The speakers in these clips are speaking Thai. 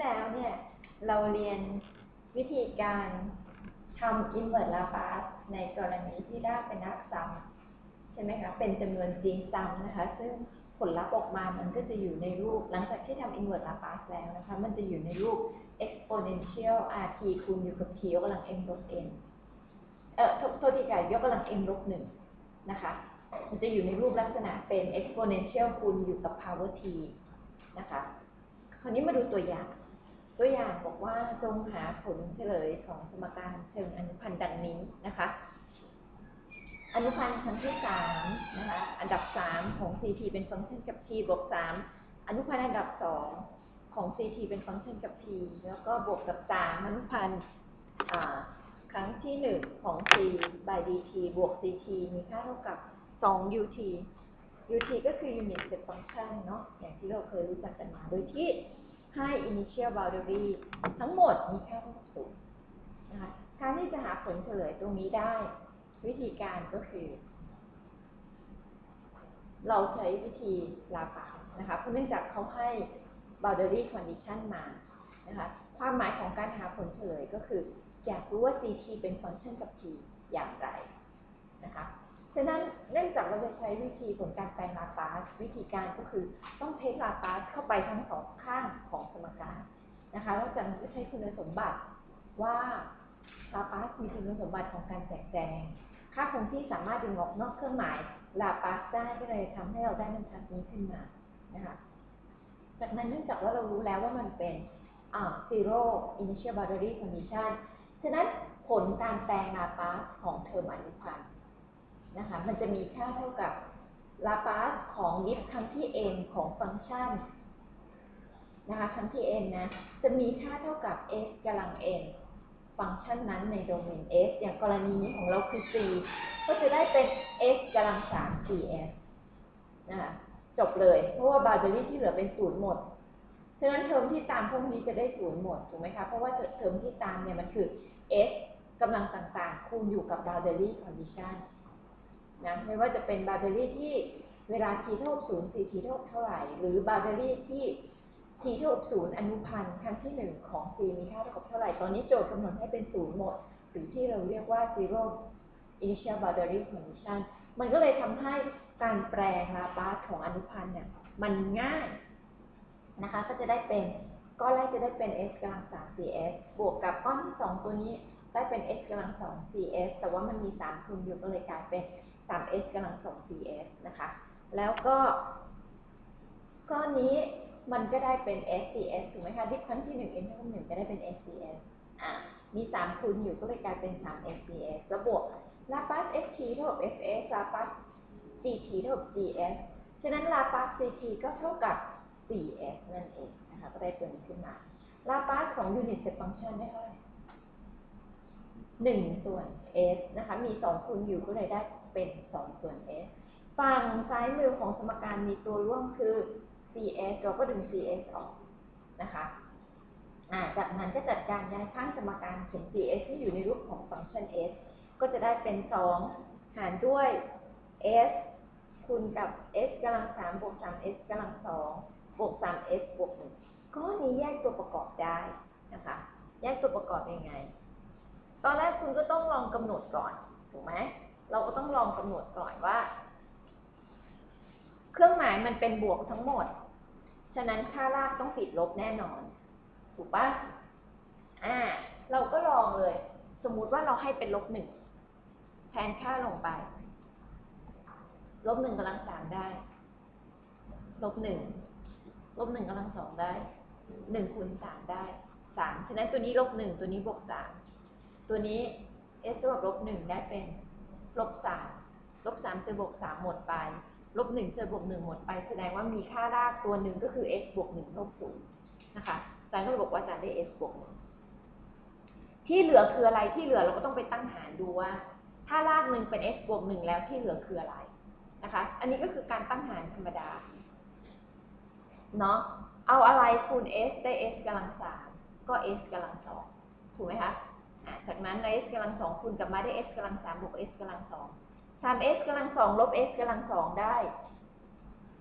แล้วเนี่ย เราเรียนวิธีการทำ invert Laplace ในกรณีที่ได้เป็นนักซ้ำใช่ไหมคะ เป็นจำนวนจริงซ้ำนะคะ ซึ่งผลลัพธ์ออกมามันก็จะอยู่ในรูป หลังจากที่ทำ invert Laplace แล้วนะคะ มันจะอยู่ในรูป exponential rt คูณอยู่กับ t ยกกำลัง m ลบ n เอ่อโทษทีค่ะยกกำลัง m ลบหนึ่งนะคะ มันจะอยู่ในรูปลักษณะเป็น exponential คูณอยู่กับ power t นะคะ คราวนี้มาดูตัวอย่าง ตัวอย่างบอกว่าจงหาผลเฉลยของสมการเชิงอนุพันธ์ดังนี้นะคะ อนุพันธ์ครั้งที่สามนะคะ อันดับสามของ ct เป็นฟังก์ชันกับ t บวกสามอนุพันธ์อันดับสองของ ct เป็นฟังก์ชันกับ t แล้วก็บวกกับสามอนุพันธ์ครั้งที่หนึ่งของ c by dt บวก ct มีค่าเท่ากับสอง ut ut ก็คือ unit step function เนาะอย่างที่เราเคยรู้จักกันมาโดยที่ ให้ initial boundary ทั้งหมดมีค่าเท่ากับศูนย์นะคะการที่จะหาผลเฉลยตรงนี้ได้ วิธีการก็คือ เราใช้วิธีลาปานะคะเพราะเนื่องจากเขาให้ boundary condition มานะคะความหมายของการหาผลเฉลยก็คือ อยากรู้ว่า ct เป็นฟังก์ชันกับ t อย่างไรนะคะ ฉะนั้นเนื่องจากเราจะใช้วิธีผลการแปลงลาปาสวิธีการก็คือต้องเทคลาปาสเข้าไปทั้งสองข้างของสมการนะคะแล้วจากนั้นก็ใช้คุณสมบัติว่าลาปาสมีคุณสมบัติของการแจกแจง ค่าคงที่สามารถดึงออกนอกเครื่องหมายลาปาสได้ก็เลยทำให้เราได้บรรทัดนี้ขึ้นมานะคะจากนั้นเนื่องจากว่าเรารู้แล้วว่ามันเป็น zero initial boundary condition ฉะนั้นผลการแปลงลาปาสของเทอมอนุพันธ์ นะคะ มันจะมีค่าเท่ากับลาปาสของยิบครั้งที่ n ของฟังก์ชันนะคะครั้งที่ n นะ จะมีค่าเท่ากับ s กำลัง n ฟังก์ชันนั้นในโดเมน s อย่างกรณีนี้ของเราคือ c ก็จะได้เป็น s กำลัง 3 cs นะคะจบเลย เพราะว่าบา u เ d อรี่ที่เหลือเป็นศูนย์หมดฉะนั้นเทอมที่ตามพวกนี้จะได้ศูนย์หมดถูกไหมคะ เพราะว่าเทอมที่ตามเนี่ยมันคือ s กำลังต่างๆ คูณอยู่กับ boundary condition นะไม่ว่าจะเป็น boundary ที่เวลา t เท่ากับ0 c t เท่ากับเท่าไหร่ หรือ boundary ที่ t เท่ากับ0อนุพันธ์ครั้งที่1ของ c มีค่าเท่ากับเท่าไหร่ ตอนนี้โจทย์กำหนดให้เป็น0หมด หรือที่เราเรียกว่า zero initial boundary condition มันก็เลยทำให้การแปลงลาปาสของอนุพันธ์เนี่ยมันง่ายนะคะ ก็จะได้เป็นก้อนแรกจะได้เป็น s กำลัง3 cs บวกกับก้อนที่ 2 ตัวนี้ได้เป็น s กำลัง2 cs แต่ว่ามันมี 3คูณอยู่ก็เลยกลายเป็น 3s กำลัง 2 cs นะคะ แล้วก็ ก้อนนี้มันก็ได้เป็น SCS ถูกไหมคะ ดิฟครั้งที่1 n เท่ากับ1ก็ได้เป็น SCS อ่ามี 3 คูณอยู่ก็เลยกลายเป็น 3 SCS แล้วบวกลาปาส ft เท่ากับ fs ลาปาส gt เท่ากับ gs ฉะนั้นลาปาส ct ก็เท่ากับ 4s นั่นเองนะคะ ก็ได้ตัวนี้ขึ้นมาลาปาสของ unit step function ได้เท่าไหร่1ส่วน s นะคะ มี2คูณอยู่ก็เลยได้ เป็น 2 ส่วน s ฝั่งซ้ายมือของสมการมีตัวร่วมคือ cs เราก็ดึง cs ออกนะคะจากนั้นก็จัดการย้ายข้างสมการเขียน cs ที่อยู่ในรูปของฟังก์ชัน s ก็จะได้เป็น 2 หารด้วย s คูณกับ s กำลัง3บวก 3s กำลัง2บวก 3s บวก1ก็นี้แยกตัวประกอบได้นะคะ แยกตัวประกอบยังไง ตอนแรกคุณก็ต้องลองกำหนดก่อน ถูกไหม ลองกำหนดก่อนว่า เครื่องหมายมันเป็นบวกทั้งหมด ฉะนั้นค่ารากต้องติดลบแน่นอน ถูกปะอ่า เราก็ลองเลย สมมุติว่าเราให้เป็นลบหนึ่งแทนค่าลงไป ลบหนึ่งกำลังสามได้ ลบหนึ่ง ลบหนึ่งกำลังสองได้ หนึ่งคูณสามได้สามฉะนั้นตัวนี้ลบหนึ่งตัวนี้บวกสามตัวนี้ s เท่ากับลบหนึ่งได้เป็น ลบสามลบสามเจอบวกสามหมดไป ลบหนึ่งเจอบวกหนึ่งหมดไป แสดงว่ามีค่ารากตัวหนึ่งก็คือ s บวกหนึ่งลบศูนย์นะคะอาจารย์ก็เลยบอกว่าอาจารย์ได้ s บวกหนึ่งที่เหลือคืออะไรที่เหลือเราก็ต้องไปตั้งหารดูว่า ถ้ารากหนึ่งเป็น s บวกหนึ่งแล้วที่เหลือคืออะไรนะคะ อันนี้ก็คือการตั้งหารธรรมดาเนาะเอาอะไรคูณ s ได้ s กำลังสามก็ s กำลังสองถูกไหมคะ จากนั้นใน s กำลังสองคูณกับมาได้ s กำลังสามบวก s กำลังสองสาม s กำลังสองลบ s กำลังสองได้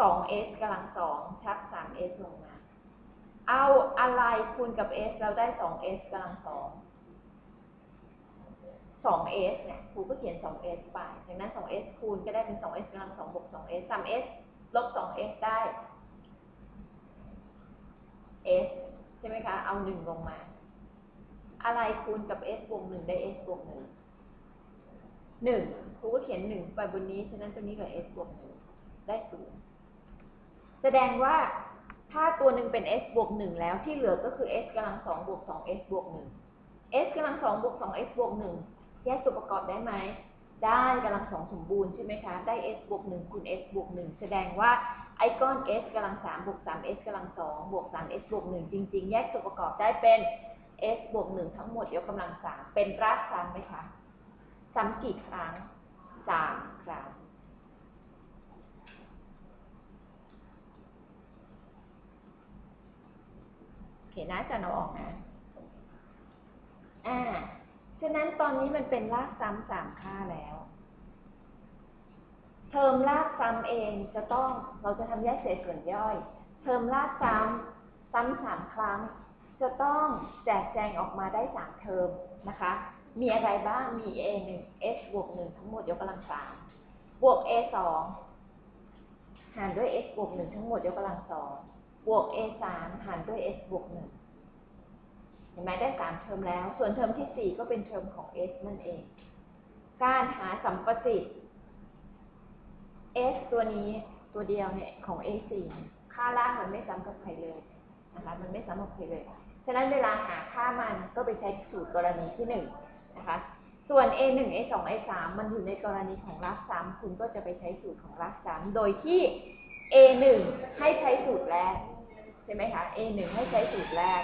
สอง s กำลังสองชักสาม s ลงมา เอาอะไรคูณกับ s เราได้ 2s กำลังสอง 2s เนี่ยครูก็เขียน 2s ไปจากนั้น 2s คูณก็ได้เป็น 2s กำลังสองบวก 2s 3s ลบ 2s ได้ s ใช่ไหมคะ เอา1ลงมา อะไรคูณกับ s บวก1ได้ s บวก1 1ครูก็เขียน1ไปบนนี้ ฉะนั้นตัวนี้กับ s บวก1ได้0แสดงว่าถ้าตัวหนึ่งเป็น s บวก1แล้วที่เหลือก็คือ s กำลัง2บวก 2s บวก1 s กำลัง2บวก 2s บวก1แยกตัวประกอบได้ไหม ได้กำลังสองสมบูรณ์ใช่ไหมคะ ได้ s บวก1คูณ s บวก1แสดงว่าไอก้อน s กำลัง3บวก 3s กำลัง2บวก 3s บวก1จริง ๆ แยกตัวประกอบได้เป็น s บวก1ทั้งหมดยกกำลัง3เป็นรากซ้ำไหมคะ ซ้ำกี่ครั้ง3ครั้ง โอเคนะจะเอาออกนะอ่า ฉะนั้นตอนนี้มันเป็นรากซ้ำสามค่าแล้ว เทอมรากซ้ำเองจะต้องเราจะทำแยกเศษส่วนย่อย เทอมรากซ้ำซ้ำสามครั้ง จะต้องแจกแจงออกมาได้สามเทอมนะคะ มีอะไรบ้าง มี a 1 s บวก 1 ทั้งหมดยกกำลังสามบวก a 2หารด้วย s บวก 1 ทั้งหมดยกกำลังสองบวก a 3หารด้วย s บวก 1 เห็นไหมได้สามเทอมแล้ว ส่วนเทอมที่สี่ก็เป็นเทอมของ s นั่นเอง การหาสัมประสิทธิ์ s ตัวนี้ตัวเดียวเนี่ยของ a 4ค่าล่างมันไม่ซ้ำกับใครเลยนะคะมันไม่ซ้ำกับใครเลย ฉะนั้นเวลาหาค่ามันก็ไปใช้สูตรกรณีที่หนึ่งนะคะ ส่วน a 1 a 2 a 3มันอยู่ในกรณีของรากซ้ำคุณก็จะไปใช้สูตรของรากซ้ำโดยที่ a 1ให้ใช้สูตรแรกใช่ไหมคะ a 1ให้ใช้สูตรแรก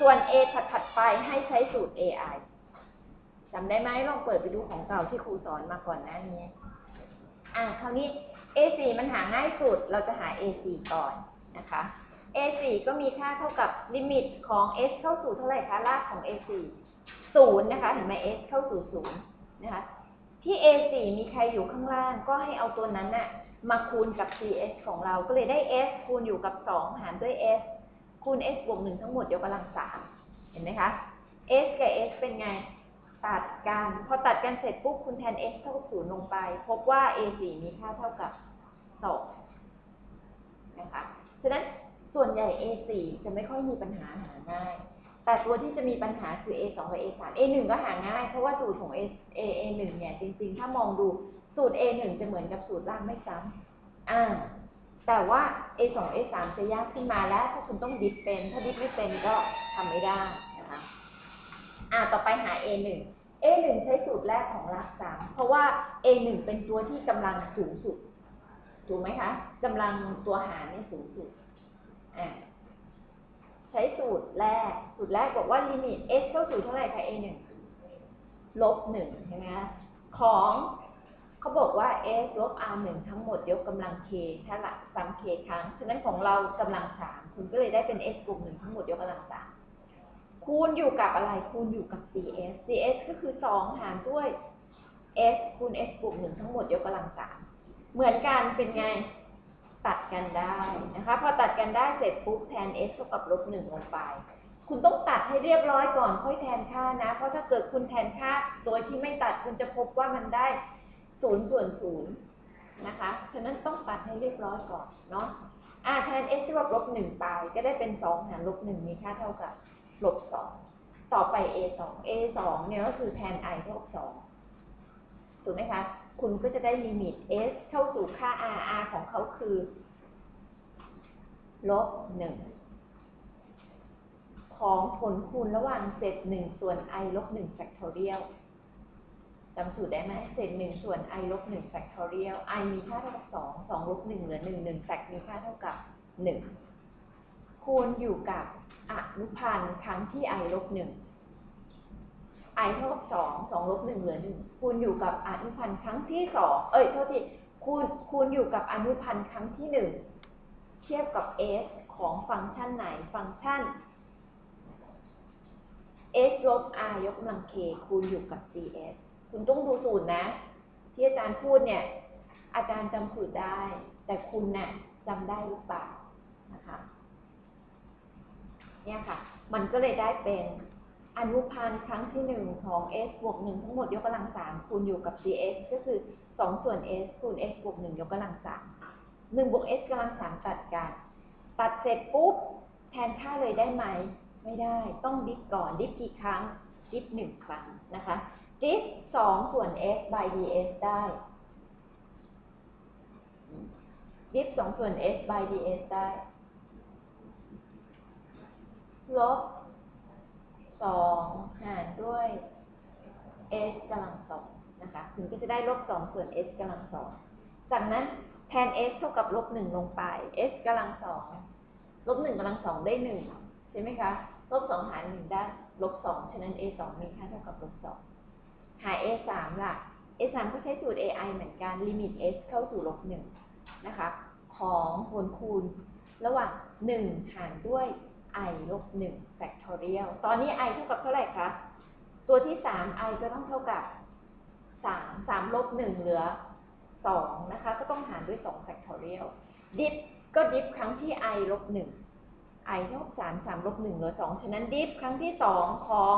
ส่วน a ถัดถัดไปให้ใช้สูตร ai จำได้ไหมลองเปิดไปดูของเก่าที่ครูสอนมาก่อนหน้านี้อ่าคราวนี้ a4 มันหาง่ายสุดเราจะหา a4 ก่อนนะคะ a4 ก็มีค่าเท่ากับลิมิตของ s เข้าสู่เท่าไหร่คะรากของ a4 ศูนย์นะคะเห็นไหม s เข้าสู่ศูนย์นะคะที่ a4 มีใครอยู่ข้างล่าง ก็ให้เอาตัวนั้นน่ะมาคูณกับ cs ของเราก็เลยได้ s คูณอยู่กับ 2 หารด้วย s คูณ s บวก 1 ทั้งหมดยกกำลัง 3 เห็นไหมคะ s กับ s เป็นไง ตัดกัน พอตัดกันเสร็จปุ๊บคุณแทน s เท่ากับ0ลงไป พบว่า a4 มีค่าเท่ากับ 2 นะคะ ฉะนั้น ส่วนใหญ่ a4 จะไม่ค่อยมีปัญหาหาง่าย แต่ตัวที่จะมีปัญหาคือ a2 กับ a3 a1 ก็หาง่าย เพราะว่าสูตรของ a a a1 เนี่ยจริงๆ ถ้ามองดูสูตร a1 จะเหมือนกับสูตรล่างไม่ซ้ำอ่าแต่ว่า a2 a3 จะยากขึ้นมาแล้ว ถ้าคุณต้องดิฟเป็น ถ้าดิฟไม่เป็นก็ทำไม่ได้นะคะอ่าต่อไปหา a1 a1 ใช้สูตรแรกของราก3เพราะว่า a1 เป็นตัวที่กำลังสูงสุด ถูกไหมคะกำลังตัวหารเนี่ยสูงสุด ใช้สูตรแรก สูตรแรกบอกว่าลิมิต s เข้าสู่เท่าไหร่คะ a 1ลบ1ใช่ไหมคะของเขาบอกว่า s ลบ r 1ทั้งหมดยกกำลัง k ถ้าละซ้ำ k ครั้ง ฉะนั้นของเรากำลัง3คุณก็เลยได้เป็น s บวก1ทั้งหมดยกกำลัง3คูณอยู่กับอะไร คูณอยู่กับ cs cs ก็คือ2หารด้วย s คูณ s บวก1ทั้งหมดยกกำลัง3เหมือนกันเป็นไง ตัดกันได้นะคะ พอตัดกันได้เสร็จปุ๊บแทน s เท่ากับลบหนึ่งลงไป คุณต้องตัดให้เรียบร้อยก่อนค่อยแทนค่านะ เพราะถ้าเกิดคุณแทนค่าโดยที่ไม่ตัดคุณจะพบว่ามันได้ศูนย์ส่วนศูนย์นะคะ ฉะนั้นต้องตัดให้เรียบร้อยก่อนเนาะอ่าแทน s เท่ากับลบหนึ่งไป ก็ได้เป็นสองหารลบหนึ่งมีค่าเท่ากับลบสองต่อไป a สอง a สองเนี่ยก็คือแทน i เท่ากับสองถูกไหมคะ คุณก็จะได้ลิมิต s เข้าสู่ค่า r r ของเขาคือลบหนึ่งของผลคูณระหว่างเศษหนึ่งส่วน i ลบหนึ่งแฟกทอเรียลจำสูตรได้ไหมเศษหนึ่งส่วน i ลบหนึ่งแฟกทอเรียล i มีค่าเท่ากับสองสองลบหนึ่งเหลือหนึ่งหนึ่งแฟกมีค่าเท่ากับหนึ่งคูณอยู่กับอนุพันธ์ครั้งที่ i ลบหนึ่ง i เท่ากับสองสองลบหนึ่งเหลือหนึ่งคูณอยู่กับอนุพันธ์ครั้งที่สองเอ้ยโทษทีคูณคูณอยู่กับอนุพันธ์ครั้งที่หนึ่งเทียบกับ s ของฟังก์ชันไหนฟังก์ชัน s ลบ r ยกกำลัง k คูณอยู่กับ cs คุณต้องดูสูตรนะ ที่อาจารย์พูดเนี่ย อาจารย์จำสูตรได้ แต่คุณน่ะจำได้หรือเปล่านะคะ เนี่ยค่ะ มันก็เลยได้เป็น อนุพันธ์ครั้งที่หนึ่งของ s บวกหนึ่งทั้งหมดยกกำลังสามคูณอยู่กับ cs ก็คือสองส่วน s คูณ s บวกหนึ่งยกกำลังสามหนึ่งบวก s กำลังสามตัดกัน ตัดเสร็จปุ๊บ แทนค่าเลยได้ไหม ไม่ได้ ต้องดิฟก่อน ดิฟกี่ครั้ง ดิฟหนึ่งครั้งนะคะ ดิฟสองส่วน s by ds ได้ ดิฟสองส่วน s by ds ได้ ลบ สองหารด้วย s กำลังสองนะคะคุณก็จะได้ลบสองส่วน s กำลังสองจากนั้นแทน s เท่ากับลบหนึ่งลงไป s กำลังสองลบหนึ่งกำลังสองได้หนึ่งใช่ไหมคะลบสองหารหนึ่งได้ลบสองฉะนั้น a สองมีค่าเท่ากับลบสองหา a สามล่ะ a สามก็ใช้สูตร ai เหมือนกันลิมิต s เข้าสู่ลบหนึ่งนะคะ ของผลคูณ ระหว่างหนึ่งหารด้วย i ลบหนึ่ง factorial ตอนนี้ i เท่ากับเท่าไหร่คะ ตัวที่สาม i ก็ต้องเท่ากับสามสามลบหนึ่งเหลือสองนะคะ ก็ต้องหารด้วยสอง factorial ดิฟก็ดิฟครั้งที่ i ลบหนึ่ง i เท่ากับสามสามลบหนึ่งเหลือสองฉะนั้นดิฟครั้งที่สองของ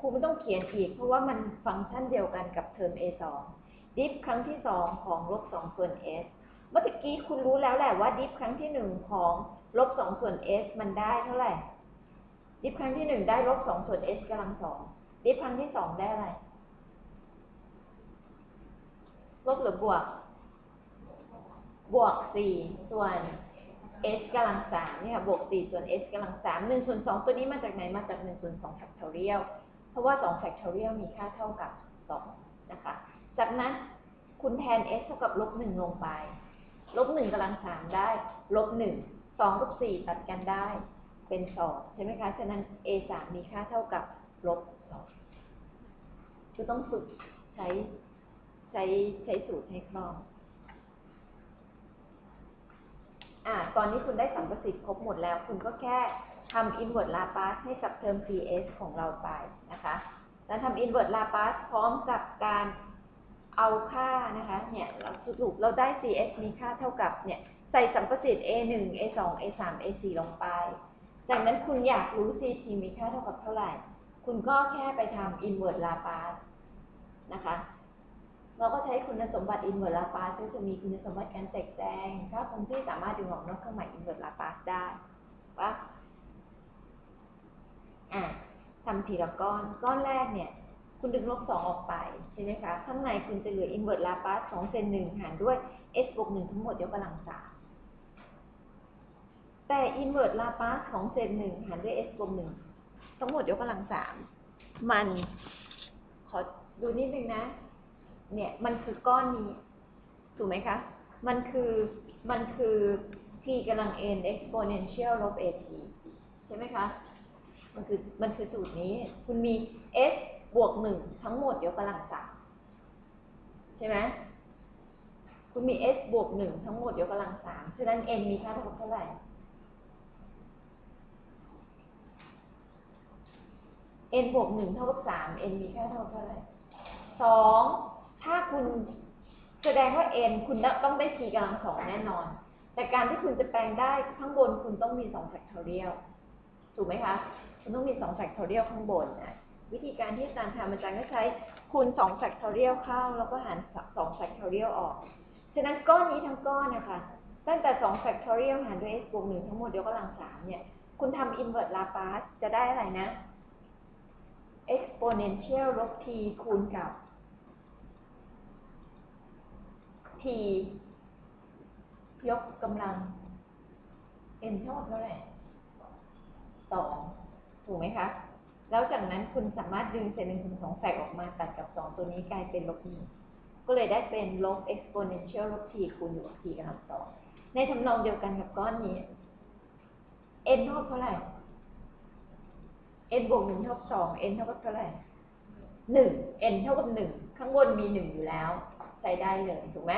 ครูไม่ต้องเขียนอีก เพราะว่ามันฟังก์ชันเดียวกันกับเทอม a สองดิฟครั้งที่สองของลบสองส่วน s เมื่อกี้คุณรู้แล้วแหละว่าดิฟครั้งที่หนึ่งของ ลบสองส่วน s มันได้เท่าไหร่ ดิฟครั้งที่หนึ่งได้ลบสองส่วน s กำลังสองดิฟครั้งที่สองได้อะไร ลบหรือบวก บวกสี่ส่วน s กำลังสามนี่ค่ะ บวกสี่ส่วน s กำลังสามหนึ่งส่วนสองตัวนี้มาจากไหน มาจากหนึ่งส่วนสอง factorial เพราะว่าสอง factorial มีค่าเท่ากับสองนะคะ จากนั้นคุณแทน s เท่ากับลบหนึ่งลงไป ลบหนึ่งกำลังสามได้ ลบหนึ่ง สองกับสี่ตัดกันได้เป็นสองใช่ไหมคะ ฉะนั้น a สามมีค่าเท่ากับลบสองคือต้องฝึกใช้ใช้ใช้สูตรให้คล่อง อ่า ตอนนี้คุณได้สัมประสิทธิ์ครบหมดแล้ว คุณก็แค่ทำ inward Laplace ให้กับเทอม cs ของเราไปนะคะ แล้วทำ inward Laplace พร้อมกับการเอาค่านะคะ เนี่ย เราสรุปเราได้ cs มีค่าเท่ากับเนี่ย ใส่สัมประสิทธิ์ a 1 a 2 a 3 a 4 ลงไป จากนั้นคุณอยากรู้ ct มีค่าเท่ากับเท่าไหร่ คุณก็แค่ไปทำ inward Laplace นะคะ เราก็ใช้คุณสมบัติ inward Laplace ก็จะมีคุณสมบัติการแจกแจงค่าคงที่สามารถดึงออกนอกเครื่องหมาย inward Laplace ได้ปะอะทำทีละก้อน ก้อนแรกเนี่ย คุณดึงลบสองออกไป ใช่ไหมคะ ข้างในคุณจะเหลือ inward Laplace สองเซนหนึ่งหารด้วย s บวกหนึ่งทั้งหมดยกกำลังสาม แต่ inward Laplace ของเซนหนึ่งหารด้วย s บวกหนึ่งทั้งหมดยกกำลังสามมัน ขอดูนิดนึงนะ เนี่ยมันคือก้อนนี้ ถูกไหมคะ มันคือมันคือ t กำลัง n exponential ลบ at ใช่ไหมคะ มันคือมันคือสูตรนี้ คุณมี s บวกหนึ่งทั้งหมดยกกำลังสามใช่ไหมคุณมี s บวกหนึ่งทั้งหมดยกกำลังสามฉะนั้น n มีค่าเท่ากับเท่าไหร่ n บวกหนึ่งเท่ากับสาม n มีค่าเท่ากับเท่าไหร่สองถ้าคุณแสดงว่า n คุณต้องได้ t กำลังสองแน่นอน แต่การที่คุณจะแปลงได้ข้างบนคุณต้องมีสอง factorial ถูกไหมคะ คุณต้องมีสอง factorial ข้างบนนะวิธีการที่อาจารย์ทำอาจารย์ก็ใช้คูณ2 factorial เข้า แล้วก็หาร2 factorial ออก ฉะนั้นก้อนนี้ทั้งก้อนนะคะ ตั้งแต่2 factorial หารด้วย s บวก1ทั้งหมดยกกำลัง3เนี่ย คุณทำ inverse Laplace จะได้อะไรนะ exponential ลบ t คูณกับ t ยกกำลัง n เท่ากับเท่าไหร่สองถูกไหมคะ แล้วจากนั้นคุณสามารถดึงเศษหนึ่งถึงสองแฝกออกมาตัดกับสองตัวนี้กลายเป็นลบหนึ่งก็เลยได้เป็นลบ exponential ลบ t คูณอยู่กับ t กำลังสองในทำนองเดียวกันกับก้อนนี้ n เท่ากับเท่าไหร่ n บวกหนึ่งเท่ากับสอง n เท่ากับเท่าไหร่หนึ่ง n เท่ากับหนึ่งข้างบนมีหนึ่งอยู่แล้วใช้ได้เลยถูกไหม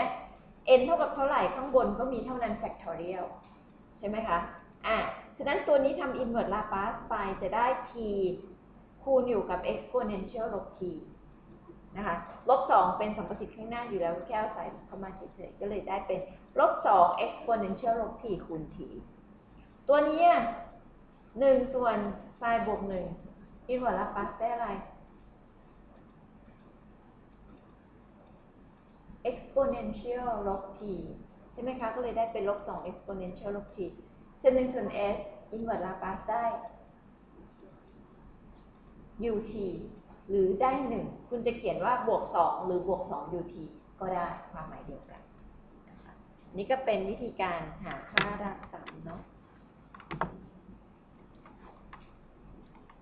n เท่ากับเท่าไหร่ข้างบนก็มีเท่านั้น factorial ใช่ไหมคะ อะ ฉะนั้นตัวนี้ทำ inverse Laplace ไปจะได้ t คูณอยู่กับ exponential ลบ t นะคะ ลบสองเป็นสัมประสิทธิ์ข้างหน้าอยู่แล้วแค่เอาใส่เข้ามาเฉยๆก็เลยได้เป็นลบสอง exponential ลบ t คูณ t ตัวนี้ หนึ่งส่วนไซน์บวกหนึ่งอินเวอร์ลาปัสได้อะไร exponential ลบ t ใช่ไหมคะ ก็เลยได้เป็นลบ2 exponential ลบ t เส้นหนึ่งส่วน s อินเวอร์ลาปัสได้ ut หรือได้1คุณจะเขียนว่าบวก2หรือบวก2 ut ก็ได้ความหมายเดียวกัน นี่ก็เป็นวิธีการหาค่ารากศัพท์เนาะ